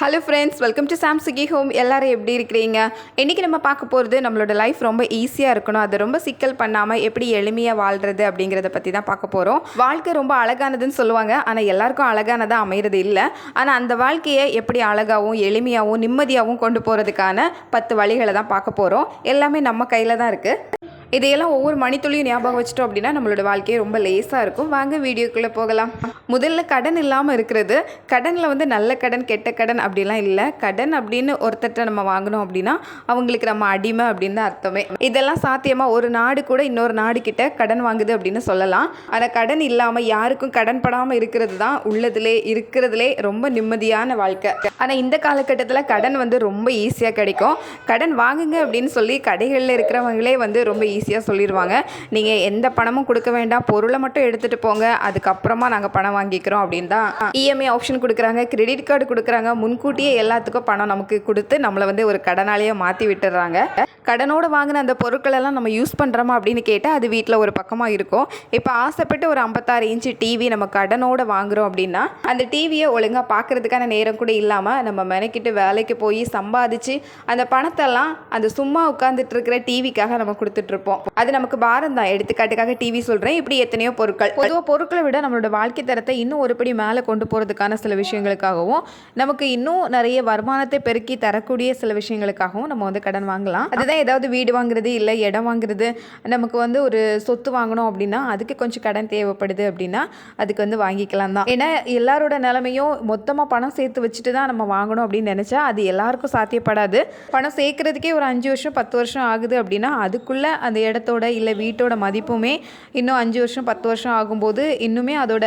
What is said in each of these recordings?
Hello friends welcome to சாம்சுகி home எல்லோரும் எப்படி இருக்கிறீங்க? இன்றைக்கி நம்ம பார்க்க போகிறது நம்மளோட லைஃப் ரொம்ப ஈஸியாக இருக்கணும். அதை ரொம்ப சிக்கல் பண்ணாமல் எப்படி எளிமையாக வாழ்கிறது அப்படிங்கிறத பற்றி தான் பார்க்க போகிறோம் வாழ்க்கை ரொம்ப அழகானதுன்னு சொல்லுவாங்க. ஆனால் எல்லாருக்கும் அழகானதாக அமைகிறது இல்லை. ஆனால் அந்த வாழ்க்கையை எப்படி அழகாகவும் எளிமையாகவும் நிம்மதியாகவும் கொண்டு போகிறதுக்கான பத்து வழிகளை தான் பார்க்க போகிறோம் எல்லாமே நம்ம கையில் தான் இருக்குது இதையெல்லாம் ஒவ்வொரு மணித்துளியும் ஞாபகம் வச்சுட்டோம் அப்படின்னா நம்மளோட வாழ்க்கையே ரொம்ப லேசாக இருக்கும். வாங்க வீடியோக்குள்ளே போகலாம். முதல்ல கடன் இல்லாமல் இருக்கிறது. கடனில் வந்து நல்ல கடன் கெட்ட கடன் அப்படிலாம் இல்லை. கடன் அப்படின்னு ஒருத்தர்கிட்ட நம்ம வாங்கினோம் அப்படின்னா அவங்களுக்கு நம்ம அடிமை அப்படின்னு தான் அர்த்தமே. இதெல்லாம் சாத்தியமாக ஒரு நாடு கூட இன்னொரு நாடு கிட்ட கடன் வாங்குது அப்படின்னு சொல்லலாம். ஆனால் கடன் இல்லாமல் யாருக்கும் கடன் படாமல் இருக்கிறது தான் உள்ளதுலே இருக்கிறதுலே ரொம்ப நிம்மதியான வாழ்க்கை. ஆனால் இந்த காலகட்டத்தில் கடன் வந்து ரொம்ப ஈஸியாக கிடைக்கும். கடன் வாங்குங்க அப்படின்னு சொல்லி கடைகளில் இருக்கிறவங்களே வந்து ரொம்ப ஈஸி ஈஸியாக சொல்லிடுவாங்க நீங்கள் எந்த பணமும் கொடுக்க வேண்டாம். பொருளை மட்டும் எடுத்துகிட்டு போங்க. அதுக்கப்புறமா நாங்கள் பணம் வாங்கிக்கிறோம் அப்படின்னு தான் இஎம்ஐ ஆப்ஷன் கொடுக்குறாங்க. கிரெடிட் கார்டு கொடுக்குறாங்க. முன்கூட்டியே எல்லாத்துக்கும் பணம் நமக்கு கொடுத்து நம்மளை வந்து ஒரு கடனாலேயே மாற்றி விட்டுடுறாங்க கடனோடு வாங்கின அந்த பொருட்களெல்லாம் நம்ம யூஸ் பண்ணுறோமா அப்படின்னு கேட்டால் அது வீட்டில் ஒரு பக்கமாக இருக்கும். இப்போ ஆசைப்பட்டு ஒரு ஐம்பத்தாறு இன்ச்சு டிவி நம்ம கடனோடு வாங்குறோம் அப்படின்னா அந்த டிவியை ஒழுங்காக பார்க்குறதுக்கான நேரம் கூட இல்லாமல் நம்ம மெனக்கிட்டு வேலைக்கு போய் சம்பாதிச்சு அந்த பணத்தெல்லாம் அந்த சும்மா உட்காந்துட்டு இருக்கிற டிவிக்காக நம்ம கொடுத்துட்ருப்போம் அது நமக்கு பாரம் தான் எடுத்துக்காட்டுக்காக டிவி சொல்கிறேன் இப்படி எத்தனையோ பொருட்கள். பொதுவாக பொருட்களை விட நம்மளோட வாழ்க்கை தரத்தை இன்னும் ஒருபடி மேலே கொண்டு போகிறதுக்கான சில விஷயங்களுக்காகவும் நமக்கு இன்னும் நிறைய வருமானத்தை பெருக்கி தரக்கூடிய சில விஷயங்களுக்காகவும் நம்ம வந்து கடன் வாங்கலாம். அதுதான் ஏதாவது வீடு வாங்குறது இல்லை இடம் வாங்குறது நமக்கு வந்து ஒரு சொத்து வாங்கணும் அப்படின்னா அதுக்கு கொஞ்சம் கடன் தேவைப்படுது அப்படின்னா அதுக்கு வந்து வாங்கிக்கலாம் தான். ஏன்னா எல்லாரோட நிலைமையும் மொத்தமாக பணம் சேர்த்து வச்சுட்டு தான் நம்ம வாங்கணும் அப்படின்னு நினச்சா அது எல்லாருக்கும் சாத்தியப்படாது. பணம் சேர்க்கறதுக்கே ஒரு அஞ்சு வருஷம் பத்து வருஷம் ஆகுது அப்படின்னா அதுக்குள்ளே அந்த இடத்தோட இல்லை வீட்டோட மதிப்புமே இன்னும் அஞ்சு வருஷம் பத்து வருஷம் ஆகும்போது இன்னுமே அதோட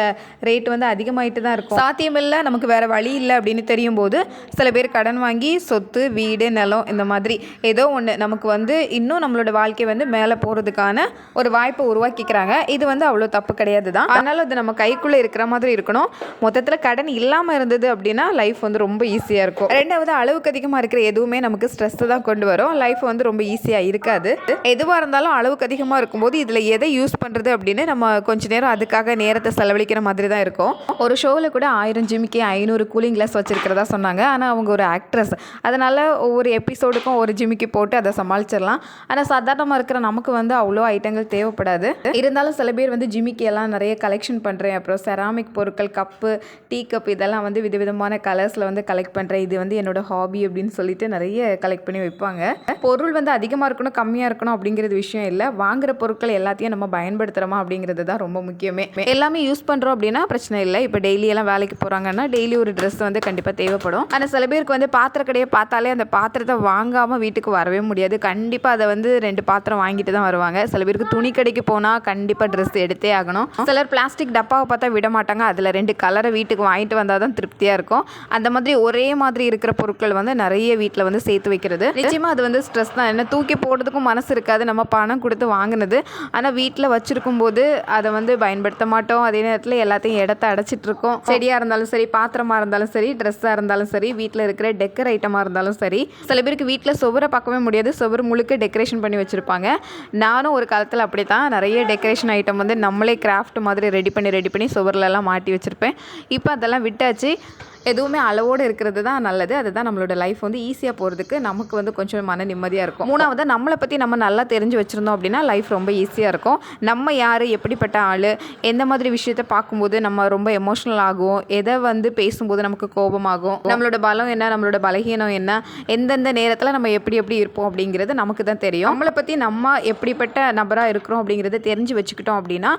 ரேட் வந்து அதிகமாயிட்டு தான் இருக்கும். சாத்தியமில்லை நமக்கு வேறு வழி இல்லை அப்படின்னு தெரியும் போது சில பேர் கடன் வாங்கி சொத்து வீடு நிலம் இந்த மாதிரி ஏதோ ஒன்று நமக்கு வந்து இன்னும் நம்மளோட வாழ்க்கை வந்து மேலே போகிறதுக்கான ஒரு வாய்ப்பை உருவாக்கிக்கிறாங்க. இது வந்து அவ்வளோ தப்பு கிடையாது தான். அதனால அது நம்ம கைக்குள்ளே இருக்கிற மாதிரி இருக்கணும். மொத்தத்தில் கடன் இல்லாமல் இருந்தது அப்படின்னா லைஃப் வந்து ரொம்ப ஈஸியாக இருக்கும். ரெண்டாவது அளவுக்கு அதிகமாக இருக்கிற எதுவுமே நமக்கு ஸ்ட்ரெஸ்ஸை தான் கொண்டு வரும். லைஃப் வந்து ரொம்ப ஈஸியாக இருக்காது. எதுவாக இருந்தாலும் அளவுக்கு அதிகமாக இருக்கும்போது இதில் எதை யூஸ் பண்ணுறது அப்படின்னு நம்ம கொஞ்ச நேரம் அதுக்காக நேரத்தை செலவழிக்கிற மாதிரி தான் இருக்கும். ஒரு ஷோவில் கூட ஆயிரம் ஜிமிக்கு ஐநூறு கூலிங் கிளாஸ் வச்சுருக்கிறதா சொன்னாங்க. ஆனால் அவங்க ஒரு ஆக்ட்ரஸ் அதனால் ஒவ்வொரு எபிசோடுக்கும் ஒரு ஜிமிக்கி போட்டு அதை சமாளிச்சிடலாம். ஆனால் சாதாரணமாக இருக்கிற நமக்கு வந்து அவ்வளோ ஐட்டங்கள் தேவைப்படாது. இருந்தாலும் சில பேர் வந்து ஜிமிக்கி எல்லாம் நிறைய கலெக்ஷன் பண்ணுறேன் அப்புறம் செராமிக் பொருட்கள் கப்பு டீ கப் இதெல்லாம் வந்து விதவிதமான கலர்ஸில் வந்து கலெக்ட் பண்ணுறேன் இது வந்து என்னோட ஹாபி அப்படின்னு சொல்லிட்டு நிறைய கலெக்ட் பண்ணி வைப்பாங்க. பொருள் வந்து அதிகமாக இருக்கணும் கம்மியாக இருக்கணும் அப்படிங்கிறது விஷயம் விஷயம் இல்லை. வாங்குற பொருட்கள் எல்லாத்தையும் நம்ம பயன்படுத்துகிறோமா அப்படிங்கிறது தான் ரொம்ப முக்கியமே. எல்லாமே யூஸ் பண்ணுறோம் அப்படின்னா பிரச்சனை இல்லை. இப்போ டெய்லி எல்லாம் வேலைக்கு போகிறாங்கன்னா டெய்லி ஒரு ட்ரெஸ் வந்து கண்டிப்பாக தேவைப்படும். ஆனால் சில பேருக்கு வந்து பாத்திர கடையை பார்த்தாலே அந்த பாத்திரத்தை வாங்காமல் வீட்டுக்கு வரவே முடியாது. கண்டிப்பாக அதை வந்து ரெண்டு பாத்திரம் வாங்கிட்டு தான் வருவாங்க. சில பேருக்கு துணி கடைக்கு போனால் கண்டிப்பாக ட்ரெஸ் எடுத்தே ஆகணும். சிலர் பிளாஸ்டிக் டப்பாவை பார்த்தா விட மாட்டாங்க. அதில் ரெண்டு கலரை வீட்டுக்கு வாங்கிட்டு வந்தால் தான் திருப்தியாக இருக்கும். அந்த மாதிரி ஒரே மாதிரி இருக்கிற பொருட்கள் வந்து நிறைய வீட்டில் வந்து சேர்த்து வைக்கிறது. நிச்சயமாக அது வந்து ஸ்ட்ரெஸ் தான். என்ன தூக்கி போடுறதுக்கும் மனசு இருக்காது. நம்ம பணம் கொடுத்து வாங்கினது. ஆனால் வீட்டில் வச்சுருக்கும் போது அதை வந்து பயன்படுத்த மாட்டோம். அதே நேரத்தில் எல்லாத்தையும் இடத்த அடைச்சிட்ருக்கோம். செடியாக இருந்தாலும் சரி பாத்திரமாக இருந்தாலும் சரி ட்ரெஸ்ஸாக இருந்தாலும் சரி வீட்டில் இருக்கிற டெக்கர் ஐட்டமாக இருந்தாலும் சரி. சில பேருக்கு வீட்டில் சுவரை பார்க்கவே முடியாது. சுவர் முழுக்க டெக்கரேஷன் பண்ணி வச்சுருப்பாங்க. நானும் ஒரு காலத்தில் அப்படி தான் நிறைய டெக்கரேஷன் ஐட்டம் வந்து நம்மளே கிராஃப்ட் மாதிரி ரெடி பண்ணி ரெடி பண்ணி சுவர்லலாம் மாட்டி வச்சுருப்பேன். இப்போ அதெல்லாம் விட்டாச்சு. எதுவுமே அளவோடு இருக்கிறது தான் நல்லது. அதுதான் நம்மளோட லைஃப் வந்து ஈஸியாக போகிறதுக்கு நமக்கு வந்து கொஞ்சம் மன நிம்மதியாக இருக்கும். மூணாவது நம்மளை பற்றி நம்ம நல்லா தெரிஞ்சு வச்சுருந்தோம் அப்படின்னா லைஃப் ரொம்ப ஈஸியாக இருக்கும். நம்ம யார் எப்படிப்பட்ட ஆள் எந்த மாதிரி விஷயத்த பார்க்கும்போது நம்ம ரொம்ப எமோஷ்னல் ஆகும் எதை வந்து பேசும்போது நமக்கு கோபமாகும் நம்மளோட பலம் என்ன நம்மளோட பலகீனம் என்ன எந்தெந்த நேரத்தில் நம்ம எப்படி எப்படி இருப்போம் அப்படிங்கிறது நமக்கு தான் தெரியும். நம்மளை பற்றி நம்ம எப்படிப்பட்ட நபராக இருக்கிறோம் அப்படிங்கிறத தெரிஞ்சு வச்சுக்கிட்டோம் அப்படின்னா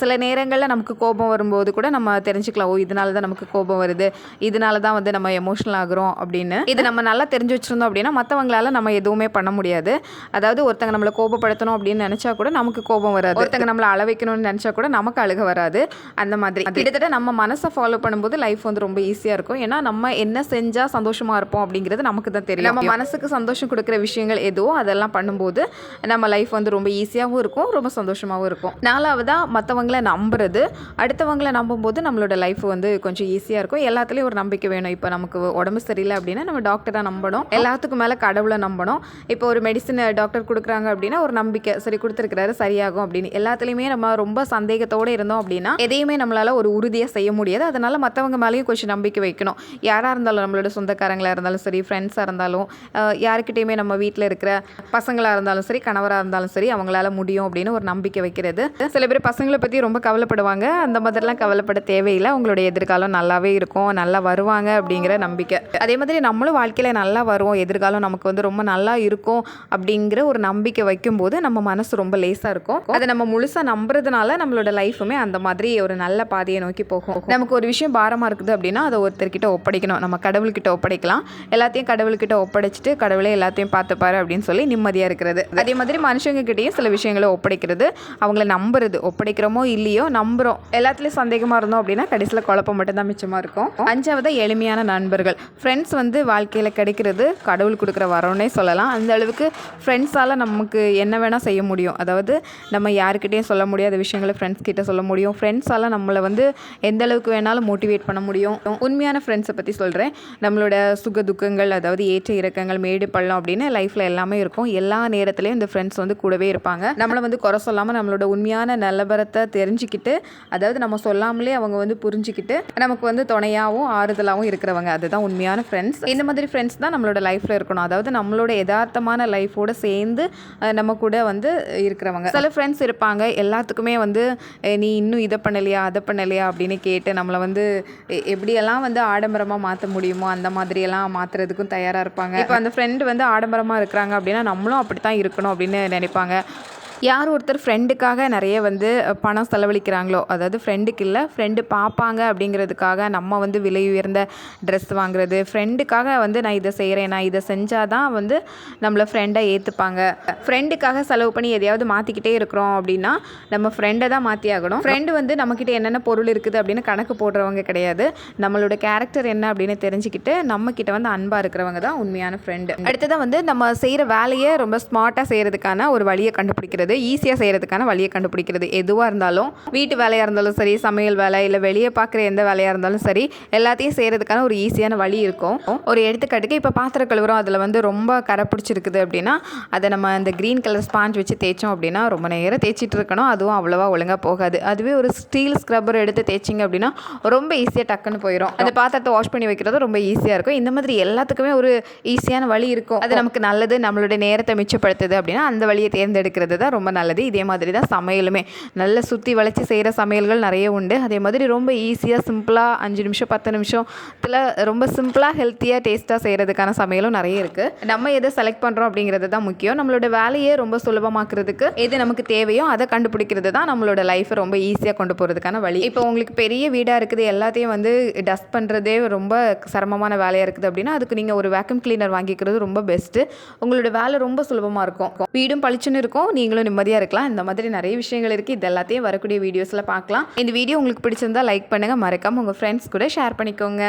சில நேரங்களில் நமக்கு கோபம் வரும்போது கூட நம்ம தெரிஞ்சுக்கலாம் ஓ இதனால தான் நமக்கு கோபம் வருது இதனால தான் வந்து நம்ம எமோஷனல் ஆகுறோம் அப்படின்னு. இது நம்ம நல்லா தெரிஞ்சு வச்சுருந்தோம் அப்படின்னா மற்றவங்களால நம்ம எதுவுமே பண்ண முடியாது. அதாவது ஒருத்தங்க நம்மளை கோபப்படுத்தணும் அப்படின்னு நினச்சா கூட நமக்கு கோபம் வராது. ஒருத்தங்க நம்மளை அளவைக்கணும்னு நினச்சா கூட நமக்கு அழுக வராது. அந்த மாதிரி. கிட்டத்தட்ட நம்ம மனசை ஃபாலோ பண்ணும்போது லைஃப் வந்து ரொம்ப ஈஸியாக இருக்கும். ஏன்னா நம்ம என்ன செஞ்சால் சந்தோஷமாக இருப்போம் அப்படிங்கிறது நமக்கு தான் தெரியும். நம்ம மனசுக்கு சந்தோஷம் கொடுக்குற விஷயங்கள் எதுவோ அதெல்லாம் பண்ணும்போது நம்ம லைஃப் வந்து ரொம்ப ஈஸியாகவும் இருக்கும். ரொம்ப சந்தோஷமாகவும் இருக்கும். நாலாவதாக மற்றவங்கள நம்புறது. அடுத்தவங்கள நம்பும்போது நம்மளோட லைஃப் வந்து கொஞ்சம் ஈஸியாக இருக்கும். எல்லாத்துலேயும் ஒரு ஒரு நம்பிக்கை வேணும். இப்போ நமக்கு உடம்பு சரியில்லை அப்படின்னா நம்ம டாக்டரை நம்பணும். எல்லாத்துக்கும் மேலே கடவுளை நம்பணும். இப்போ ஒரு மெடிசன் டாக்டர் கொடுக்குறாங்க அப்படின்னா ஒரு நம்பிக்கை. சரி கொடுத்துருக்கிறாரு சரியாகும் அப்படின்னு. எல்லாத்துலேயுமே நம்ம ரொம்ப சந்தேகத்தோடு இருந்தோம் அப்படின்னா எதையுமே நம்மளால் ஒரு உறுதியாக செய்ய முடியாது. அதனால் மற்றவங்க மேலேயும் கொஞ்சம் நம்பிக்கை வைக்கணும். யாராக இருந்தாலும் நம்மளோட சொந்தக்காரங்களாக இருந்தாலும் சரி ஃப்ரெண்ட்ஸாக இருந்தாலும் யாருக்கிட்டேயுமே நம்ம வீட்டில் இருக்கிற பசங்களாக இருந்தாலும் சரி கணவராக இருந்தாலும் சரி அவங்களால முடியும் அப்படின்னு ஒரு நம்பிக்கை வைக்கிறது. சில பேர் பசங்களை பற்றி ரொம்ப கவலைப்படுவாங்க. அந்த மாதிரிலாம் கவலைப்பட தேவையில்லை. அவங்களுடைய எதிர்காலம் நல்லாவே இருக்கும். நல்லா வருவாங்க அப்படிங்கிற நம்பிக்கை. அதே மாதிரி நம்மளும் வாழ்க்கையில் நல்லா வருவோம். எதிர்காலம் நமக்கு வந்து ரொம்ப நல்லா இருக்கும் அப்படிங்கிற ஒரு நம்பிக்கை வைக்கும்போது நம்ம மனசு ரொம்ப லேசாக இருக்கும். அதை நம்ம முழுசாக நம்புறதுனால நம்மளோட லைஃபுமே அந்த மாதிரி ஒரு நல்ல பாதையை நோக்கி போகும். நமக்கு ஒரு விஷயம் பாரமாக இருக்குது அப்படின்னா அதை ஒருத்தர்கிட்ட ஒப்படைக்கணும். நம்ம கடவுள்கிட்ட ஒப்படைக்கலாம். எல்லாத்தையும் கடவுள்கிட்ட ஒப்படைச்சிட்டு கடவுளே எல்லாத்தையும் பார்த்துப்பாரு அப்படின்னு சொல்லி நிம்மதியாக இருக்கிறது. அதே மாதிரி மனுஷங்க கிட்டேயும் சில விஷயங்களை ஒப்படைக்கிறது அவங்கள நம்புறது ஒப்படைக்கிறோமோ இல்லையோ நம்புகிறோம் எல்லாத்துலேயும் சந்தேகமாக இருந்தோம் அப்படின்னா கடைசியில் குழப்பம் மட்டும்தான் மிச்சமாக இருக்கும். அஞ்சாவது எளிமையான நண்பர்கள். ஃப்ரெண்ட்ஸ் வந்து வாழ்க்கையில் கிடைக்கிறது கடவுள் கொடுக்குற வரோன்னே சொல்லலாம். அந்த அளவுக்கு ஃப்ரெண்ட்ஸால் நமக்கு என்ன வேணால் செய்ய முடியும். அதாவது நம்ம யாருக்கிட்டேயும் சொல்ல முடியாத விஷயங்களை ஃப்ரெண்ட்ஸ் கிட்ட சொல்ல முடியும். ஃப்ரெண்ட்ஸால் நம்மளை வந்து எந்த அளவுக்கு வேணாலும் மோட்டிவேட் பண்ண முடியும். உண்மையான ஃப்ரெண்ட்ஸை பற்றி சொல்கிறேன் நம்மளோட சுக துக்கங்கள் அதாவது ஏற்ற இறக்கங்கள் மேடு பள்ளம் அப்படின்னு லைஃப்பில் எல்லாமே இருக்கும். எல்லா நேரத்துலையும் இந்த ஃப்ரெண்ட்ஸ் வந்து கூடவே இருப்பாங்க. நம்மளை வந்து குறை சொல்லாமல் நம்மளோட உண்மையான நிலவரத்தை தெரிஞ்சுக்கிட்டு அதாவது நம்ம சொல்லாமலே அவங்க வந்து புரிஞ்சுக்கிட்டு நமக்கு வந்து துணையாகவும் ஆறுதலாகவும் இருக்கிறவங்க அதுதான் உண்மையான ஃப்ரெண்ட்ஸ் இந்த மாதிரி ஃப்ரெண்ட்ஸ் தான் நம்மளோட லைஃப்பில் இருக்கணும். அதாவது நம்மளோட யதார்த்தமான லைஃபோடு சேர்ந்து நம்ம கூட வந்து இருக்கிறவங்க. சில ஃப்ரெண்ட்ஸ் இருப்பாங்க எல்லாத்துக்குமே வந்து நீ இன்னும் இதை பண்ணலையா அதை பண்ணலையா? அப்படின்னு கேட்டு நம்மளை வந்து எப்படியெல்லாம் வந்து ஆடம்பரமாக மாற்ற முடியுமோ அந்த மாதிரியெல்லாம் மாற்றுறதுக்கும் தயாராக இருப்பாங்க. இப்போ அந்த ஃப்ரெண்டு வந்து ஆடம்பரமாக இருக்கிறாங்க அப்படின்னா நம்மளும் அப்படி தான் இருக்கணும் அப்படின்னு நினைப்பாங்க. யார் ஒருத்தர் ஃப்ரெண்டுக்காக நிறைய வந்து பணம் செலவழிக்கிறாங்களோ அதாவது ஃப்ரெண்டுக்கு இல்லை ஃப்ரெண்டு பார்ப்பாங்க அப்படிங்கிறதுக்காக நம்ம வந்து விலை உயர்ந்த ட்ரெஸ் வாங்குறது. ஃப்ரெண்டுக்காக வந்து நான் இதை செய்கிறேன் நான் இதை செஞ்சால் தான் வந்து நம்மளை ஃப்ரெண்டை ஏற்றுப்பாங்க ஃப்ரெண்டுக்காக செலவு பண்ணி எதையாவது மாற்றிக்கிட்டே இருக்கிறோம் அப்படின்னா நம்ம ஃப்ரெண்டை தான் மாற்றி ஆகணும். ஃப்ரெண்டு வந்து நம்மக்கிட்ட என்னென்ன பொருள் இருக்குது அப்படின்னு கணக்கு போடுறவங்க கிடையாது. நம்மளோட கேரக்டர் என்ன அப்படின்னு தெரிஞ்சுக்கிட்டு நம்மக்கிட்ட வந்து அன்பாக இருக்கிறவங்க தான் உண்மையான ஃப்ரெண்டு அடுத்ததாக வந்து நம்ம செய்கிற வேலையை ரொம்ப ஸ்மார்ட்டாக செய்கிறதுக்கான ஒரு வழியை கண்டுபிடிக்கிறது. ஈஸியாக செய்கிறதுக்கான வழியை கண்டுபிடிக்கிறது. எதுவாக இருந்தாலும் வீட்டு வேலையாக இருந்தாலும் சரி சமையல் வேலை இல்லை வெளியே பார்க்குற எந்த வேலையாக இருந்தாலும் சரி எல்லாத்தையும் செய்கிறதுக்கான ஒரு ஈஸியான வழி இருக்கும். ஒரு எடுத்துக்காட்டுக்கு இப்போ பாத்திர கழுவுறோம். அதில் வந்து ரொம்ப கரை பிடிச்சிருக்குது அப்படின்னா அதை நம்ம அந்த க்ரீன் கலர் ஸ்பாஞ்ச் வச்சு தேய்ச்சோம் அப்படின்னா ரொம்ப நேரம் தேய்ச்சிட்டு இருக்கணும். அதுவும் அவ்வளோவா ஒழுங்காக போகாது. அதுவே ஒரு ஸ்டீல் ஸ்க்ரப்பர் எடுத்து தேய்ச்சிங்க அப்படின்னா ரொம்ப ஈஸியாக டக்குன்னு போயிடும் அந்த பாத்திரத்தை வாஷ் பண்ணி வைக்கிறது ரொம்ப ஈஸியாக இருக்கும். இந்த மாதிரி எல்லாத்துக்குமே ஒரு ஈஸியான வழி இருக்கும். அது நமக்கு நல்லது நம்மளுடைய நேரத்தை மிச்சப்படுத்துது அப்படின்னா அந்த வழியை தேர்ந்தெடுக்கிறது தான் ரொம்ப ரொம்ப நல்லது. இதே மாதிரி தான் சமையலுமே. நல்ல சுற்றி வளைச்சி செய்கிற சமையல்கள் நிறைய உண்டு. அதே மாதிரி ரொம்ப ஈஸியாக சிம்பிளாக அஞ்சு நிமிஷம் பத்து நிமிஷத்தில் ரொம்ப சிம்பிளாக ஹெல்த்தியாக டேஸ்ட்டாக செய்கிறதுக்கான சமையலும் நிறைய இருக்குது நம்ம எதை செலக்ட் பண்ணுறோம் அப்படிங்கிறது தான் முக்கியம். நம்மளோட வேலையை ரொம்ப சுலபமாக்குறதுக்கு எது நமக்கு தேவையோ அதை கண்டுபிடிக்கிறது தான் நம்மளோட லைஃப்பை ரொம்ப ஈஸியாக கொண்டு போகிறதுக்கான வழி. இப்போ உங்களுக்கு பெரிய வீடாக இருக்குது எல்லாத்தையும் வந்து டஸ்ட் பண்ணுறதே ரொம்ப சிரமமான வேலையாக இருக்குது அப்படின்னா அதுக்கு நீங்கள் ஒரு வேக்யூம் கிளீனர் வாங்கிக்கிறது ரொம்ப பெஸ்ட்டு உங்களோட வேலை ரொம்ப சுலபமாக இருக்கும். வீடும் பளிச்சுன்னு இருக்கும். நீங்களும் நீங்களும் நிம்மதியாக இருக்கலாம். இந்த மாதிரி நிறைய விஷயங்கள் இருக்குது இது எல்லாத்தையும் வரக்கூடிய வீடியோஸில் பார்க்கலாம். இந்த வீடியோ உங்களுக்கு பிடிச்சிருந்தா லைக் பண்ணுங்கள் மறக்காமல் உங்கள் ஃப்ரெண்ட்ஸ் கூட ஷேர் பண்ணிக்கோங்க.